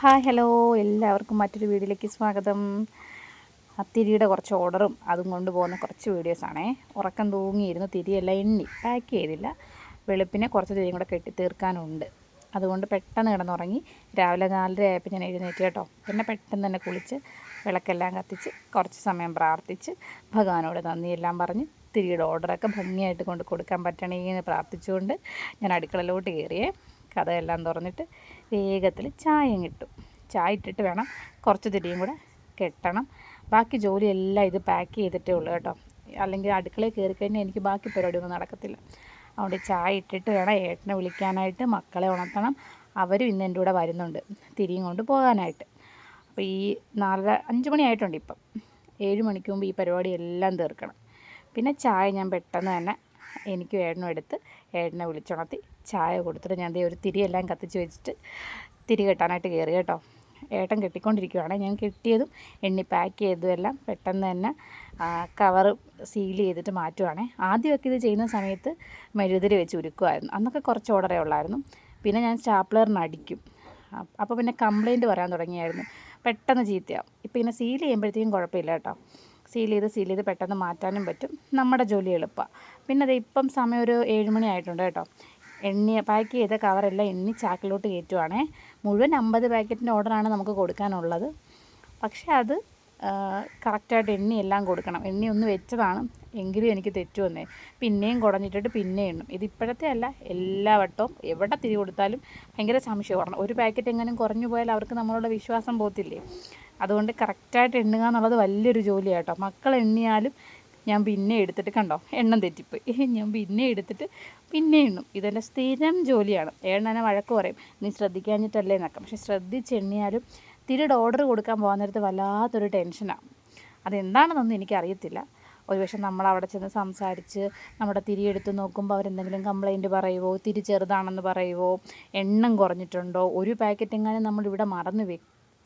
Hi hello. എല്ലാവർക്കും മറ്റൊരു വീഡിയോയിലേക്ക് സ്വാഗതം. തിരിയുടെ കുറച്ച് ഓർഡറും അതും കൊണ്ടുപോകുന്ന കുറച്ച് വീഡിയോസാണേ ഉറക്കം തൂങ്ങിയിരുന്നു തിരിയെല്ലാം എണ്ണി. പാക്ക് ചെയ്തില്ല. വെളുപ്പിനെ കുറച്ച് തിരിയും കൂടെ കെട്ടി തീർക്കാനുണ്ട്. അതുകൊണ്ട് പെട്ടെന്ന് കിടന്നുറങ്ങി. രാവിലെ നാലര ആയപ്പോൾ ഞാൻ എഴുന്നേറ്റ് കേട്ടോ. പിന്നെ പെട്ടെന്ന് തന്നെ കുളിച്ച് വിളക്കെല്ലാം കത്തിച്ച് കുറച്ച് സമയം പ്രാർത്ഥിച്ച് ഭഗവാനോട് നന്ദിയെല്ലാം പറഞ്ഞ് തിരിയുടെ ഓർഡറൊക്കെ ഭംഗിയായിട്ട് കൊണ്ട് കൊടുക്കാൻ പറ്റണേ എന്ന് പ്രാർത്ഥിച്ചുകൊണ്ട് ഞാൻ അടുക്കളയിലോട്ട് കയറിയേ. കഥയെല്ലാം തുറന്നിട്ട് വേഗത്തിൽ ചായയും കിട്ടും. ചായ ഇട്ടിട്ട് വേണം കുറച്ച് തിരിയും കൂടെ കെട്ടണം. ബാക്കി ജോലിയെല്ലാം ഇത് പാക്ക് ചെയ്തിട്ടേ ഉള്ളൂ കേട്ടോ. അല്ലെങ്കിൽ അടുക്കളയിൽ കയറി കഴിഞ്ഞാൽ എനിക്ക് ബാക്കി പരിപാടിയൊന്നും നടക്കത്തില്ല. അതുകൊണ്ട് ചായ ഇട്ടിട്ട് വേണം ഏട്ടനെ വിളിക്കാനായിട്ട് മക്കളെ ഉണർത്തണം. അവരും ഇന്ന് എന്റെ കൂടെ വരുന്നുണ്ട് തിരിയും കൊണ്ട് പോകാനായിട്ട്. അപ്പോൾ ഈ നാലര അഞ്ച് മണിയായിട്ടുണ്ട് ഇപ്പം. ഏഴ് മണിക്ക് മുമ്പ് ഈ പരിപാടി എല്ലാം തീർക്കണം. പിന്നെ ചായ ഞാൻ പെട്ടെന്ന് തന്നെ എനിക്ക് ഏട്ടനും എടുത്ത് ഏട്ടനെ വിളിച്ചുണർത്തി ചായ കൊടുത്തിട്ട് ഞാൻ ദേ ഒരു തിരിയെല്ലാം കത്തിച്ച് വെച്ചിട്ട് തിരി കെട്ടാനായിട്ട് കയറി കേട്ടോ. ഏട്ടൻ കെട്ടിക്കൊണ്ടിരിക്കുകയാണ് ഞാൻ കെട്ടിയതും എണ്ണി പാക്ക് ചെയ്തതും എല്ലാം പെട്ടെന്ന് തന്നെ കവർ സീൽ ചെയ്തിട്ട് മാറ്റുവാണേ. ആദ്യമൊക്കെ ഇത് ചെയ്യുന്ന സമയത്ത് മെഴുതിരി വെച്ച് ഉരുക്കുമായിരുന്നു അന്നൊക്കെ കുറച്ച് ഓർഡറേ ഉള്ളായിരുന്നു. പിന്നെ ഞാൻ സ്റ്റാപ്ലറിന് അടിക്കും. അപ്പോൾ പിന്നെ കംപ്ലയിന്റ് പറയാൻ തുടങ്ങിയായിരുന്നു. പെട്ടെന്ന് ചീത്തയാവും. ഇപ്പം ഇങ്ങനെ സീൽ ചെയ്യുമ്പോഴത്തേക്കും കുഴപ്പമില്ല കേട്ടോ. സീൽ ചെയ്ത് സീൽ ചെയ്ത് പെട്ടെന്ന് മാറ്റാനും പറ്റും. നമ്മുടെ ജോലി എളുപ്പമാണ് പിന്നെ അത് ഇപ്പം സമയം ഒരു ഏഴ് മണി ആയിട്ടുണ്ട് കേട്ടോ. എണ്ണി പാക്ക് ചെയ്ത കവറെല്ലാം എണ്ണി ചാക്കിലോട്ട് കയറ്റുവാണേ. മുഴുവൻ അമ്പത് പാക്കറ്റിന്റെ ഓർഡറാണ് നമുക്ക് കൊടുക്കാനുള്ളത്. പക്ഷേ അത് കറക്റ്റായിട്ട് എണ്ണി എല്ലാം കൊടുക്കണം. എണ്ണി ഒന്ന് വെച്ചതാണ് എങ്കിലും എനിക്ക് തെറ്റു വന്നേ. പിന്നെയും കുടഞ്ഞിട്ടിട്ട് പിന്നെ എണ്ണും. ഇത് ഇപ്പോഴത്തെ അല്ല എല്ലാ വട്ടവും എവിടെ തിരി കൊടുത്താലും ഭയങ്കര സംശയം പറഞ്ഞു ഒരു പാക്കറ്റ് എങ്ങനെയും കുറഞ്ഞു പോയാൽ അവർക്ക് നമ്മളോട് വിശ്വാസം പോകത്തില്ലേ? അതുകൊണ്ട് കറക്റ്റായിട്ട് എണ്ണുക എന്നുള്ളത് വലിയൊരു ജോലിയാണ് കേട്ടോ മക്കൾ എണ്ണിയാലും ഞാൻ പിന്നെ എടുത്തിട്ട് കണ്ടോ? എണ്ണം തെറ്റിപ്പോയി. ഞാൻ പിന്നെ എടുത്തിട്ട് പിന്നെ എണ്ണും. ഇതെല്ലാം സ്ഥിരം ജോലിയാണ്. എണ്ണനെ വഴക്ക് പറയും. നീ ശ്രദ്ധിക്കാഞ്ഞിട്ടല്ലേ എന്നൊക്കെ. പക്ഷെ ശ്രദ്ധിച്ച് എണ്ണിയാലും തിരിയുടെ ഓർഡർ കൊടുക്കാൻ പോകാൻ നേരത്ത് വല്ലാത്തൊരു ടെൻഷനാണ് അതെന്താണെന്നൊന്നും എനിക്കറിയത്തില്ല. ഒരു പക്ഷേ നമ്മൾ അവിടെ ചെന്ന് സംസാരിച്ച് നമ്മുടെ തിരി എടുത്ത് നോക്കുമ്പോൾ അവരെന്തെങ്കിലും കംപ്ലൈന്റ് പറയുമോ തിരി ചെറുതാണെന്ന് പറയുമോ എണ്ണം കുറഞ്ഞിട്ടുണ്ടോ? ഒരു പാക്കറ്റ് എങ്ങാനും നമ്മളിവിടെ മറന്ന്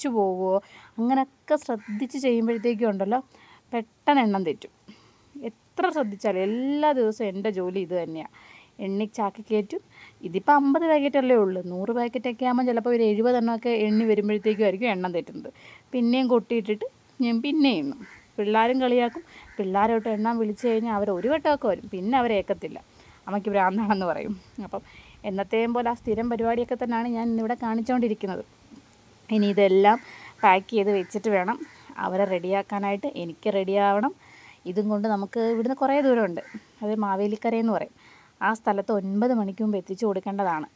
വെച്ചു പോവുമോ അങ്ങനെയൊക്കെ ശ്രദ്ധിച്ച് ചെയ്യുമ്പോഴത്തേക്കും ഉണ്ടല്ലോ പെട്ടെന്ന് എണ്ണം തെറ്റും. എത്ര ശ്രദ്ധിച്ചാലും എല്ലാ ദിവസവും എന്റെ ജോലി ഇത് തന്നെയാണ് എണ്ണി ചാക്കി കയറ്റും. ഇതിപ്പോൾ അമ്പത് പാക്കറ്റല്ലേ ഉള്ളൂ. നൂറ് പാക്കറ്റൊക്കെ ആകുമ്പോൾ ചിലപ്പോൾ ഒരു എഴുപതെണ്ണമൊക്കെ എണ്ണി വരുമ്പോഴത്തേക്കും ആയിരിക്കും എണ്ണം തെറ്റുന്നത്. പിന്നെയും കൊട്ടിയിട്ടിട്ട് ഞാൻ പിന്നെയും എണ്ണും. പിള്ളേരും കളിയാക്കും. പിള്ളേരോട്ട് എണ്ണാൻ വിളിച്ചു കഴിഞ്ഞാൽ അവർ ഒരു വട്ടമൊക്കെ വരും. പിന്നെ അവരേക്കത്തില്ല അമ്മയ്ക്ക് ഭ്രാന്താണെന്ന് പറയും. അപ്പം എന്നത്തെയും പോലെ ആ സ്ഥിരം പരിപാടിയൊക്കെ തന്നെയാണ് ഞാൻ ഇന്നിവിടെ കാണിച്ചുകൊണ്ടിരിക്കുന്നത് ഇനി ഇതെല്ലാം പാക്ക് ചെയ്ത് വെച്ചിട്ട് വേണം അവരെ റെഡിയാക്കാനായിട്ട്. എനിക്ക് റെഡിയാവണം. ഇതും കൊണ്ട് നമുക്ക് ഇവിടുന്ന് കുറേ ദൂരമുണ്ട്. അത് മാവേലിക്കരയെന്ന് പറയും. ആ സ്ഥലത്ത് ഒൻപത് മണിക്ക് മുമ്പ് എത്തിച്ചു കൊടുക്കേണ്ടതാണ്.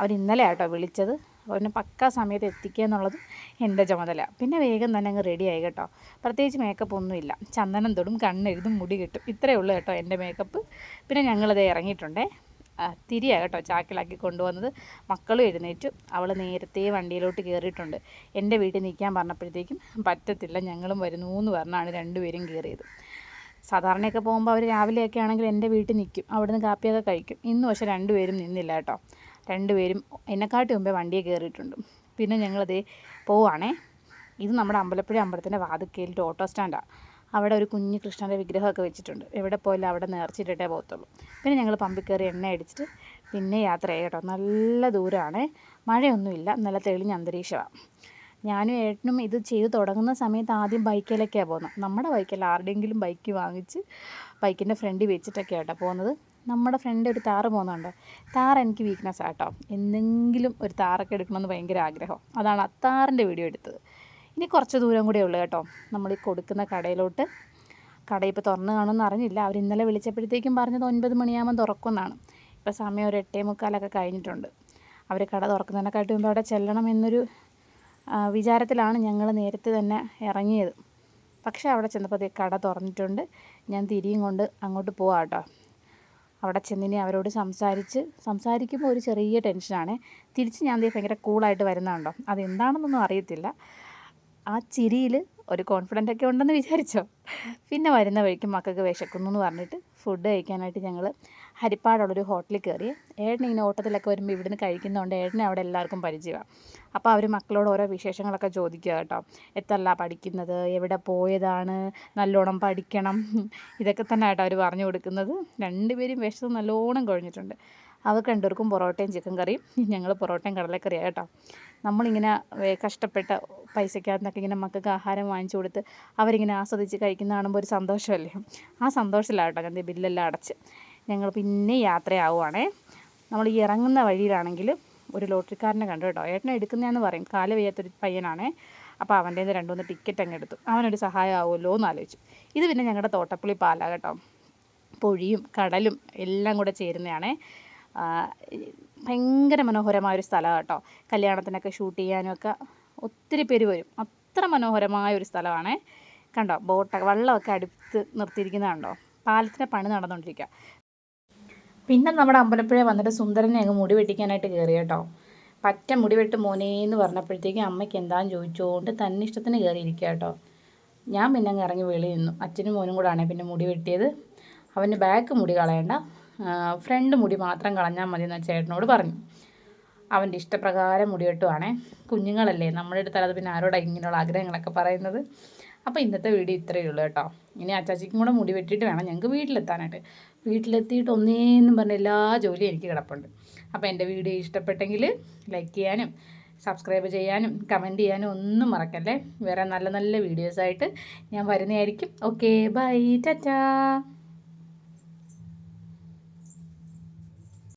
അവർ ഇന്നലെ ആട്ടോ വിളിച്ചത്. അവന് പക്ക സമയത്ത് എത്തിക്കുക എന്നുള്ളത് എന്റെ ചുമതല. പിന്നെ വേഗം തന്നെ അങ്ങ് റെഡിയായി കേട്ടോ. പ്രത്യേകിച്ച് മേക്കപ്പ് ഒന്നുമില്ല ചന്ദനം തൊടും കണ്ണെഴുതും മുടി കിട്ടും. ഇത്രയേ ഉള്ളൂ കേട്ടോ എന്റെ മേക്കപ്പ് പിന്നെ ഞങ്ങളത് ഇറങ്ങിയിട്ടുണ്ടേ. തിരിയാണ് കേട്ടോ ചാക്കിലാക്കി കൊണ്ടുവന്നത്. മക്കളും എഴുന്നേറ്റു. അവൾ നേരത്തെ വണ്ടിയിലോട്ട് കയറിയിട്ടുണ്ട്. എന്റെ വീട്ടിൽ നിൽക്കാൻ പറഞ്ഞപ്പോഴത്തേക്കും പറ്റത്തില്ല ഞങ്ങളും വരുന്നു എന്ന് പറഞ്ഞാണ് രണ്ടുപേരും കയറിയത്. സാധാരണയൊക്കെ പോകുമ്പോൾ അവർ രാവിലെയൊക്കെ ആണെങ്കിൽ എന്റെ വീട്ടിൽ നിൽക്കും. അവിടുന്ന് കാപ്പിയൊക്കെ കഴിക്കും. ഇന്ന് പക്ഷേ രണ്ടുപേരും നിന്നില്ല കേട്ടോ. രണ്ടുപേരും എന്നെക്കാട്ടി മുമ്പേ വണ്ടിയെ കയറിയിട്ടുണ്ട്. പിന്നെ ഞങ്ങളതേ പോവാണേ. ഇത് നമ്മുടെ അമ്പലപ്പുഴ അമ്പലത്തിന്റെ വാതിക്കയിലിട്ട് ഓട്ടോ സ്റ്റാൻഡാണ് അവിടെ ഒരു കുഞ്ഞു കൃഷ്ണന്റെ വിഗ്രഹമൊക്കെ വെച്ചിട്ടുണ്ട്. എവിടെ പോയാലും അവിടെ നേർച്ചിട്ടിട്ടേ പോകത്തുള്ളൂ. പിന്നെ ഞങ്ങൾ പമ്പിൽ കയറി എണ്ണ അടിച്ചിട്ട് പിന്നെ യാത്ര ചെയ്യാം കേട്ടോ. നല്ല ദൂരമാണ്. മഴയൊന്നുമില്ല. നല്ല തെളിഞ്ഞ അന്തരീക്ഷമാണ് ഞാനും ഏട്ടനും ഇത് ചെയ്തു തുടങ്ങുന്ന സമയത്ത് ആദ്യം ബൈക്കിലൊക്കെയാണ് പോകുന്നത്. നമ്മുടെ ബൈക്കല്ല ആരുടെയെങ്കിലും ബൈക്ക് വാങ്ങിച്ച് ബൈക്കിന്റെ ഫ്രണ്ടിൽ വെച്ചിട്ടൊക്കെ ആട്ടോ പോകുന്നത്. നമ്മുടെ ഫ്രണ്ട് ഒരു താറ് പോകുന്നുണ്ട്. താറ് എനിക്ക് വീക്ക്നെസ് ആട്ടോ എന്തെങ്കിലും ഒരു താറൊക്കെ എടുക്കണമെന്ന് ഭയങ്കര ആഗ്രഹം. അതാണ് ആ താറിന്റെ വീഡിയോ എടുത്തത്. ഇനി കുറച്ച് ദൂരം കൂടെ ഉള്ളൂ കേട്ടോ. നമ്മൾ ഈ കൊടുക്കുന്ന കടയിലോട്ട്. കട ഇപ്പോൾ തുറന്ന് കാണുമെന്ന് അറിഞ്ഞില്ല. അവർ ഇന്നലെ വിളിച്ചപ്പോഴത്തേക്കും പറഞ്ഞത് ഒൻപത് മണിയാകുമ്പോൾ തുറക്കുമെന്നാണ്. ഇപ്പോൾ സമയം ഒരു എട്ടേ മുക്കാലൊക്കെ കഴിഞ്ഞിട്ടുണ്ട്. അവർ കട തുറക്കുന്നതിനെക്കാട്ടി മുമ്പ് അവിടെ ചെല്ലണം എന്നൊരു വിചാരത്തിലാണ് ഞങ്ങൾ നേരത്തെ തന്നെ ഇറങ്ങിയത്. പക്ഷേ അവിടെ ചെന്നപ്പോൾ കട തുറന്നിട്ടുണ്ട്. ഞാൻ തിരിയും കൊണ്ട് അങ്ങോട്ട് പോവാം കേട്ടോ. അവിടെ ചെന്നിനി അവരോട് സംസാരിച്ച് സംസാരിക്കുമ്പോൾ ഒരു ചെറിയ ടെൻഷനാണ്. തിരിച്ച് ഞാൻ ഭയങ്കര കൂളായിട്ട് വരുന്നുണ്ടോ അതെന്താണെന്നൊന്നും അറിയത്തില്ല. ആ ചിരിയിൽ ഒരു കോൺഫിഡന്റ് ഒക്കെ ഉണ്ടെന്ന് വിചാരിച്ചോ. പിന്നെ വരുന്ന വഴിക്ക് മക്കൾക്ക് വിശക്കുന്നു എന്ന് പറഞ്ഞിട്ട് ഫുഡ് കഴിക്കാനായിട്ട് ഞങ്ങൾ ഹരിപ്പാടുള്ളൊരു ഹോട്ടലിൽ കയറി ഏട്ടൻ ഇങ്ങനെ ഓട്ടത്തിലൊക്കെ വരുമ്പോൾ ഇവിടുന്ന് കഴിക്കുന്നതുകൊണ്ട് ഏട്ടനെ അവിടെ എല്ലാവർക്കും പരിചയമാണ് അപ്പോൾ അവർ മക്കളോട് ഓരോ വിശേഷങ്ങളൊക്കെ ചോദിക്കുക കേട്ടോ. എത്രല്ല പഠിക്കുന്നത്? എവിടെ പോയതാണ്? നല്ലോണം പഠിക്കണം. ഇതൊക്കെ തന്നെ കേട്ടോ അവർ പറഞ്ഞു കൊടുക്കുന്നത്. രണ്ടുപേരും വിശന്ന് നല്ലോണം കഴിഞ്ഞിട്ടുണ്ട്. അവർക്ക് രണ്ടുപേർക്കും പൊറോട്ടയും ചിക്കൻ കറിയും. ഞങ്ങൾ പൊറോട്ടയും കടലക്കറിയാണ് കേട്ടോ. നമ്മളിങ്ങനെ കഷ്ടപ്പെട്ട പൈസക്കകത്തൊക്കെ ഇങ്ങനെ മക്കൾക്ക് ആഹാരം വാങ്ങിച്ചു കൊടുത്ത് അവരിങ്ങനെ ആസ്വദിച്ച് കഴിക്കുന്ന കാണുമ്പോൾ ഒരു സന്തോഷമല്ലേ? ആ സന്തോഷത്തിലാണ് കേട്ടോ ഞാൻ ബില്ലെല്ലാം അടച്ച്. ഞങ്ങൾ പിന്നെ യാത്രയാവുകയാണേ നമ്മൾ ഈ ഇറങ്ങുന്ന വഴിയിലാണെങ്കിൽ ഒരു ലോട്ടറിക്കാരനെ കണ്ടു കേട്ടോ. ഏട്ടനെ എടുക്കുന്നതെന്ന് പറയും. കാൽ വയ്യാത്തൊരു പയ്യനാണേ. അപ്പോൾ അവന്റെ രണ്ട് മൂന്ന് ടിക്കറ്റ് അങ്ങ് എടുത്തു. അവനൊരു സഹായം ആവുമല്ലോ എന്ന് ആലോചിച്ചു. ഇത് പിന്നെ ഞങ്ങളുടെ തോട്ടപ്പുള്ളി പാലാ കേട്ടോ. പൊഴിയും കടലും എല്ലാം കൂടെ ചേരുന്നതാണേ ഭയങ്കര മനോഹരമായ ഒരു സ്ഥലമാണ് കേട്ടോ. കല്യാണത്തിനൊക്കെ ഷൂട്ട് ചെയ്യാനും ഒക്കെ ഒത്തിരി പേര് വരും. അത്ര മനോഹരമായ ഒരു സ്ഥലമാണ്. കണ്ടോ? ബോട്ടൊക്കെ വള്ളമൊക്കെ അടുത്ത് കണ്ടോ? പാലത്തിന്റെ പണി നടന്നുകൊണ്ടിരിക്കുക. പിന്നെ നമ്മുടെ അമ്പലപ്പുഴ വന്നിട്ട് സുന്ദരനെ അങ്ങ് മുടി വെട്ടിക്കാനായിട്ട് കയറി കേട്ടോ. പറ്റ മുടി വെട്ട് മോനെ എന്ന് പറഞ്ഞപ്പോഴത്തേക്കും അമ്മയ്ക്ക് എന്താന്ന് ചോദിച്ചുകൊണ്ട് തന്നെ ഇഷ്ടത്തിന് കയറിയിരിക്കുക കേട്ടോ. ഞാൻ പിന്നെ അങ്ങ് ഇറങ്ങി വെളി നിന്നു. അച്ഛനും മോനും കൂടെ ആണെങ്കിൽ പിന്നെ മുടി വെട്ടിയത്. അവന്റെ ബാക്ക് മുടി കളയണ്ട. ഫ്രണ്ട് മുടി മാത്രം കളഞ്ഞാൽ മതി എന്ന് ചേട്ടനോട് പറഞ്ഞു. അവന്റെ ഇഷ്ടപ്രകാരം മുടി വെട്ടുവാണേ. കുഞ്ഞുങ്ങളല്ലേ നമ്മുടെ അടുത്ത് അത് പിന്നെ ആരോടാണ് ഇങ്ങനെയുള്ള ആഗ്രഹങ്ങളൊക്കെ പറയുന്നത്? അപ്പോൾ ഇന്നത്തെ വീഡിയോ ഇത്രയേ ഉള്ളൂ കേട്ടോ. ഇനി അച്ചാച്ചിക്കും കൂടെ മുടി വെട്ടിയിട്ട് വേണം ഞങ്ങൾക്ക് വീട്ടിലെത്താനായിട്ട്. വീട്ടിലെത്തിയിട്ട് ഒന്നേന്നും പറഞ്ഞ എല്ലാ ജോലിയും എനിക്ക് കിടപ്പുണ്ട്. അപ്പോൾ എന്റെ വീഡിയോ ഇഷ്ടപ്പെട്ടെങ്കിൽ ലൈക്ക് ചെയ്യാനും സബ്സ്ക്രൈബ് ചെയ്യാനും കമന്റ് ചെയ്യാനും ഒന്നും മറക്കല്ലേ. വേറെ നല്ല നല്ല വീഡിയോസായിട്ട് ഞാൻ വരുന്നതായിരിക്കും. Okay bye Tata